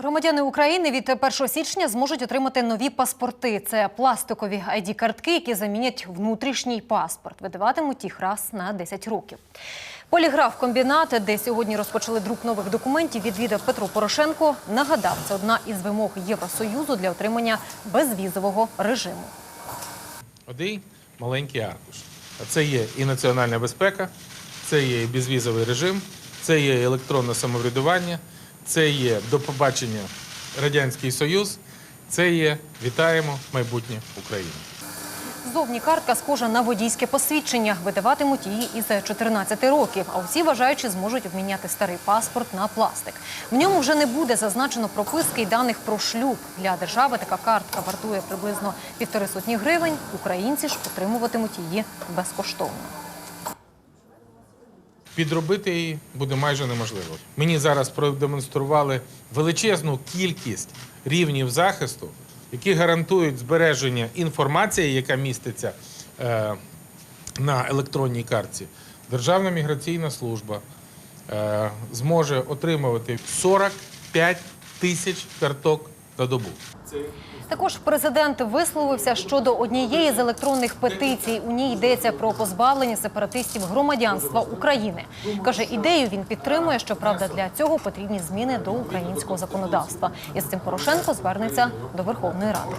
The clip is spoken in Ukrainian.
Громадяни України від 1 січня зможуть отримати нові паспорти. Це пластикові id картки які замінять внутрішній паспорт. Видаватимуть їх раз на 10 років. Поліграф комбінат, де сьогодні розпочали друк нових документів, відвідав Петро Порошенко. Нагадав, це одна із вимог Євросоюзу для отримання безвізового режиму. Один маленький аркуш. Це є і національна безпека, це є і безвізовий режим, це є електронне самоврядування, це є до побачення Радянський Союз, це є вітаємо майбутнє України. Зовні картка схожа на водійське посвідчення. Видаватимуть її із 14 років. А усі бажаючі зможуть обміняти старий паспорт на пластик. В ньому вже не буде зазначено прописки й даних про шлюб. Для держави така картка вартує приблизно півтори сотні гривень. Українці ж отримуватимуть її безкоштовно. Підробити її буде майже неможливо. Мені зараз продемонстрували величезну кількість рівнів захисту, які гарантують збереження інформації, яка міститься е, на електронній картці. Державна міграційна служба е, зможе отримувати 45 тисяч карток на добу. Також президент висловився щодо однієї з електронних петицій. У ній йдеться про позбавлення сепаратистів громадянства України. каже, ідею він підтримує. Щоправда, для цього потрібні зміни до українського законодавства. І з цим Порошенко звернеться до Верховної Ради.